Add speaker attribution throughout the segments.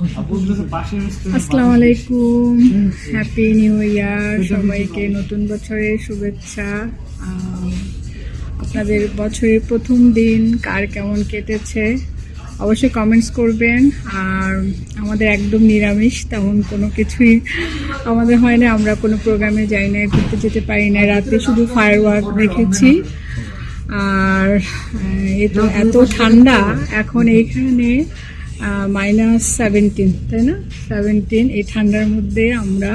Speaker 1: আসসালামু আলাইকুম happy new year সবাইকে নতুন বছরের শুভেচ্ছা। আপনাদের বছরের প্রথম দিন, কার কেমন কেটেছে? অবশ্যই কমেন্টস করবেন। আর আমাদের একদম নিরামিষ, তেমন কোনো কিছুই আমাদের হয় না। আমরা কোনো প্রোগ্রামে যাই না ঘুরতে যেতে পারি না রাতে শুধু ফায়ার ওয়ার্ক দেখেছি। আর এত ঠান্ডা। এখন এইখানে মাইনাস সেভেন্টিন তাই না? সেভেন্টিন এই ঠান্ডার মধ্যে আমরা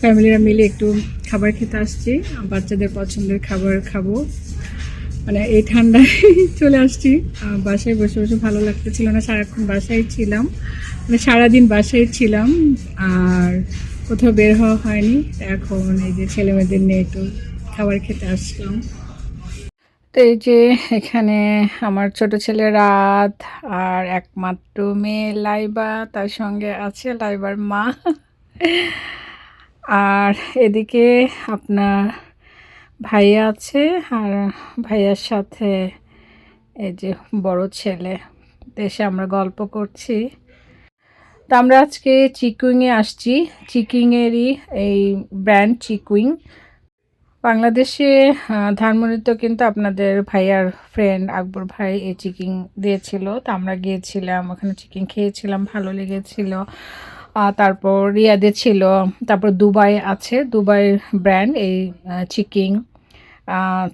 Speaker 1: ফ্যামিলিরা মিলে একটু খাবার খেতে আসছি। বাচ্চাদের পছন্দের খাবার খাব। মানে এই ঠান্ডায় চলে আসছি। বাসায় বসে বসে ভালো লাগতেছিল না। সারাক্ষণ বাসায় ছিলাম। মানে সারাদিন বাসায় ছিলাম। আর কোথাও বের হওয়া হয়নি। এখন এই যে ছেলে মেয়েদের নিয়ে একটু খাবার খেতে আসলাম। তো এই যে এখানে আমার ছোট ছেলে রাত আর একমাত্র মেয়ে লাইবা, তার সঙ্গে আছে লাইবার মা। আর এদিকে আপনার ভাইয়া আছে আর ভাইয়ার সাথে এই যে বড় ছেলে দেশে আমরা গল্প করছি। তো আমরা আজকে চিকুইংয়ে আসছি। চিকুইংয়েরই এই ব্র্যান্ড চিকুইং। বাংলাদেশে আহ, ধানমন্ডিতেও কিন্তু আপনাদের ভাইয়ার ফ্রেন্ড আকবর ভাই এই চিকেন দিয়েছিল। তো আমরা গিয়েছিলাম ওখানে চিকেন খেয়েছিলাম ভালো লেগেছিল। তারপর রিয়াদে ছিল তারপর দুবাই আছে। দুবাই ব্র্যান্ড এই চিকিং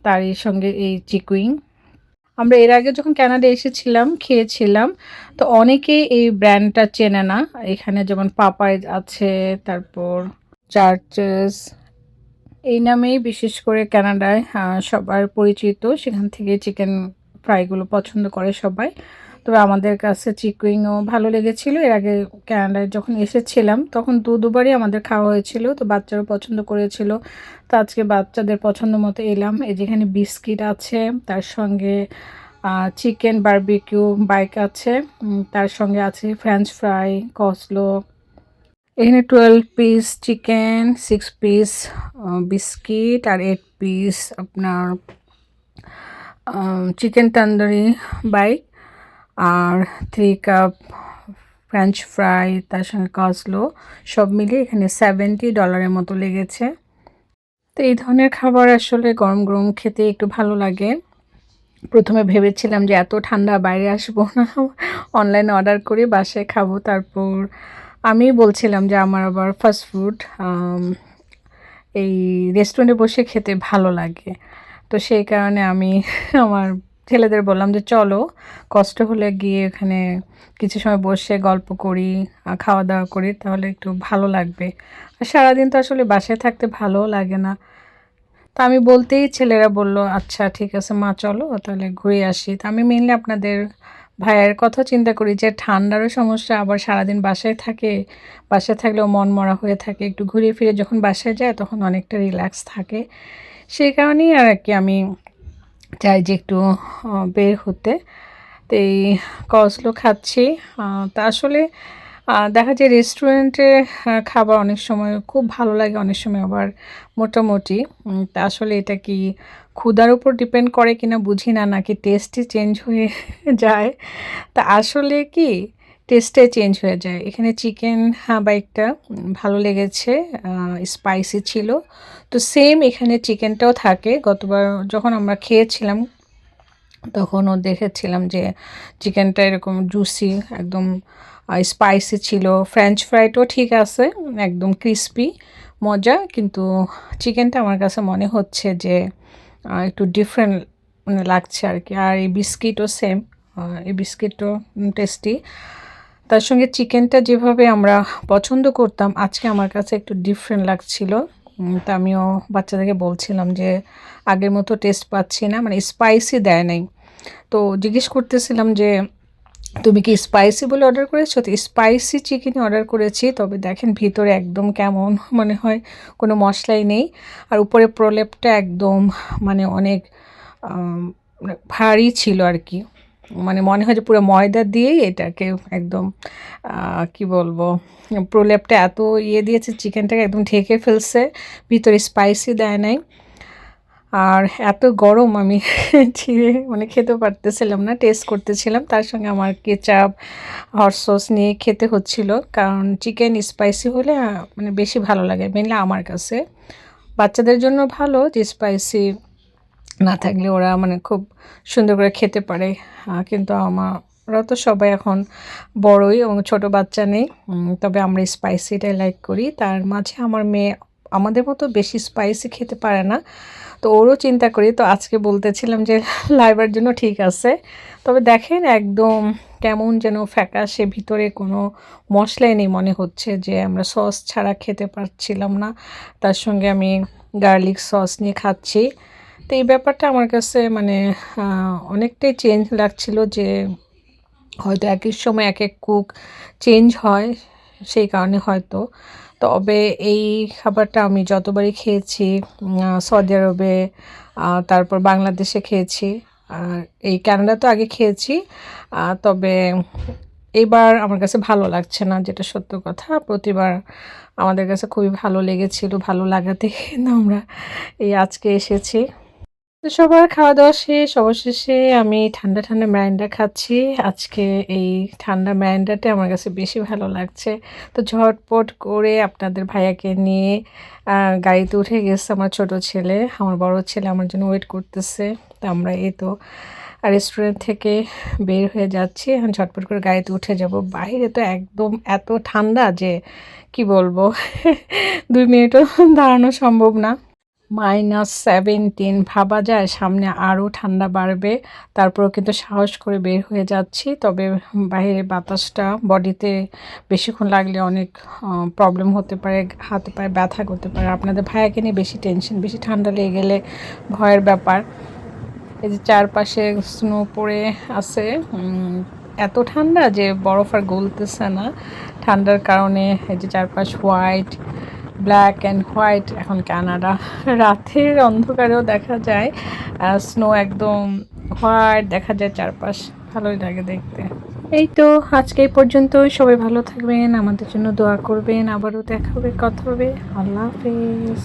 Speaker 1: তারই সঙ্গে এই চিকুইং আমরা এর আগে যখন ক্যানাডা এসেছিলাম খেয়েছিলাম তো অনেকেই এই ব্র্যান্ডটা চেনে না। এখানে যেমন পাপাইজ আছে তারপর চার্চেস এই নামেই বিশেষ করে কানাডায় সবার পরিচিত। সেখান থেকে চিকেন ফ্রাইগুলো পছন্দ করে সবাই। তবে আমাদের কাছে চিকুইংও ভালো লেগেছিল। এর আগে কানাডায় যখন এসেছিলাম, তখন দু দুবারই আমাদের খাওয়া হয়েছিল। তো বাচ্চারাও পছন্দ করেছিল। তো আজকে বাচ্চাদের পছন্দ মতো এলাম। এই যেখানে বিস্কিট আছে, তার সঙ্গে চিকেন বারবিকিউ বাইক আছে। তার সঙ্গে আছে ফ্রেঞ্চ ফ্রাই কসলো এখানে twelve piece chicken six piece biscuit আর এইট পিস আপনার চিকেন তন্দুরি বাইক আর থ্রি কাপ ফ্রেঞ্চ ফ্রাই তার সঙ্গে কসলো সব মিলিয়ে এখানে সেভেন্টি ডলারের মতো লেগেছে। তো এই ধরনের খাবার আসলে গরম গরম খেতে একটু ভালো লাগে। প্রথমে ভেবেছিলাম যে এত ঠান্ডা বাইরে আসব না অনলাইনে অর্ডার করে বাসায় খাব, তারপর আমি বলছিলাম যে আমার আবার ফাস্ট ফুড এই রেস্টুরেন্টে বসে খেতে ভালো লাগে। তো সেই কারণে আমি আমার ছেলেদের বললাম যে চলো, কষ্ট হলে গিয়ে এখানে কিছু সময় বসে গল্প করি খাওয়া দাওয়া করি, তাহলে একটু ভালো লাগবে। আর সারাদিন তো আসলে বাসায় থাকতে ভালোও লাগে না। তা আমি বলতেই ছেলেরা বলল আচ্ছা ঠিক আছে মা, চলো, তাহলে ঘুরে আসি। তা আমি মেনলি আপনাদের ভাইয়ের কথা চিন্তা করি যে ঠান্ডারও সমস্যা, আবার সারাদিন বাসায় থাকে, বাসায় থাকলেও মন মরা হয়ে থাকে, একটু ঘুরে ফিরে যখন বাসায় যায় তখন অনেকটা রিল্যাক্স থাকে। সেই কারণেই আর কি আমি চাই যে একটু বের হতে। তো এই কসলো খাচ্ছি। তা আসলে দেখা যায় রেস্টুরেন্টে খাবার অনেক সময় খুব ভালো লাগে, অনেক সময় আবার মোটামুটি। তা আসলে এটা কি ক্ষুধার উপর ডিপেন্ড করে কিনা বুঝি না, নাকি টেস্টই চেঞ্জ হয়ে যায়। তা আসলে কি টেস্টে চেঞ্জ হয়ে যায়। এখানে চিকেন হ্যাঁ বাইকটা ভালো লেগেছে স্পাইসি ছিল। তো সেম এখানে চিকেনটাও থাকে। গতবার যখন আমরা খেয়েছিলাম তখনও দেখেছিলাম যে চিকেনটা এরকম জুসি একদম স্পাইসি ছিল। ফ্রেঞ্চ ফ্রাইটাও ঠিক আছে, একদম ক্রিস্পি মজা, কিন্তু চিকেনটা আমার কাছে মনে হচ্ছে যে একটু ডিফারেন্ট মানে লাগছে আর কি আর এই বিস্কিটও সেম এই বিস্কিটও টেস্টি তার সঙ্গে চিকেনটা যেভাবে আমরা পছন্দ করতাম, আজকে আমার কাছে একটু ডিফারেন্ট লাগছিল। তা আমিও বাচ্চাদেরকে বলছিলাম যে আগের মতো টেস্ট পাচ্ছি না মানে স্পাইসি দেয় নাই। তো জিজ্ঞেস করতেছিলাম যে, তুমি কি স্পাইসি বলে অর্ডার করেছ? তো স্পাইসি চিকেনই অর্ডার করেছি, তবে দেখেন ভিতরে একদম কেমন মনে হয়, কোনো মশলাই নেই। আর উপরে প্রলেপটা একদম মানে অনেক মানে ভারী ছিল আর কি। মানে মনে হয় যে পুরো ময়দা দিয়েই এটাকে একদম কি বলব, প্রলেপটা এত ইয়ে দিয়েছে, চিকেনটাকে একদম ঢেকে ফেলছে, ভিতরে স্পাইসি দেয় নাই। আর এত গরম আমি ছিঁড়ে মানে খেতে পারতেছিলাম না টেস্ট করতেছিলাম। তার সঙ্গে আমার কেচাপ হট সস নিয়ে খেতে হচ্ছিল, কারণ চিকেন স্পাইসি হলে মানে বেশি ভালো লাগে মেনলি আমার কাছে। বাচ্চাদের জন্য ভালো যে স্পাইসি না থাকলে ওরা মানে খুব সুন্দর করে খেতে পারে। কিন্তু আমার তো সবাই এখন বড়ই এবং ছোট বাচ্চা নেই। তবে আমরা স্পাইসিটাই লাইক করি। তার মাঝে আমার মেয়ে আমাদের মতো বেশি স্পাইসি খেতে পারে না। তো ওরও চিন্তা করি। তো আজকে বলতেছিলাম যে লাইবার জন্য ঠিক আছে। তবে দেখেন একদম কেমন যেন ফ্যাকাশে ভিতরে কোনো মশলাই নেই মনে হচ্ছে যে আমরা সস ছাড়া খেতে পারছিলাম না। তার সঙ্গে আমি গার্লিক সস নিয়ে খাচ্ছি। তো এই ব্যাপারটা আমার কাছে মানে অনেকটাই চেঞ্জ লাগছিল যে হয়তো একই সময় এক এক কুক চেঞ্জ হয়, সেই কারণে হয়তো। তবে এই খাবারটা আমি যতবারই খেয়েছি সৌদি আরবে তারপর বাংলাদেশে খেয়েছি, আর এই কানাডা তো আগে খেয়েছি তবে এবার আমার কাছে ভালো লাগছে না, যেটা সত্য কথা। প্রতিবার আমাদের কাছে খুবই ভালো লেগেছিল, ভালো লাগাতে আমরা এই আজকে এসেছি। তো সবার খাওয়া দাওয়া শেষ, অবশেষে আমি ঠান্ডা ঠান্ডা ম্যারিন্ডা খাচ্ছি। আজকে এই ঠান্ডা ম্যারিন্ডাটা আমার কাছে বেশি ভালো লাগছে। তো ঝটপট করে আপনাদের ভাইয়াকে নিয়ে গাড়িতে উঠে গেছে আমার ছোট ছেলে। আমার বড় ছেলে আমার জন্য ওয়েট করতেছে। তো আমরা এই তো রেস্টুরেন্ট থেকে বের হয়ে যাচ্ছি। এখন ঝটপট করে গাড়িতে উঠে যাব। বাইরে তো একদম এত ঠান্ডা যে কি বলব? দুই মিনিটও দাঁড়ানো সম্ভব না। মাইনাস সেভেন্টিন ভাবা যায়, সামনে আরও ঠান্ডা বাড়বে। তারপরেও কিন্তু সাহস করে বের হয়ে যাচ্ছি। তবে বাইরে বাতাসটা বডিতে বেশিক্ষণ লাগলে অনেক প্রবলেম হতে পারে, হাতে পায়ে ব্যথা করতে পারে। আপনাদের ভাইয়াকে নিয়ে বেশি টেনশন বেশি ঠান্ডা লেগে গেলে ভয়ের ব্যাপার। এই যে চারপাশে স্নো পড়ে আছে এত ঠান্ডা যে বরফ আর গলতেছে না। ঠান্ডার কারণে এই যে চারপাশ হোয়াইট ব্ল্যাক অ্যান্ড হোয়াইট এখন কানাডা রাতের অন্ধকারেও দেখা যায় স্নো একদম হোয়াইট দেখা যায় চারপাশ। ভালোই লাগে দেখতে। এই তো আজকে এই পর্যন্ত সবাই ভালো থাকবেন, আমাদের জন্য দোয়া করবেন। আবারও দেখা হবে, কথা হবে। আল্লাহ হাফেজ।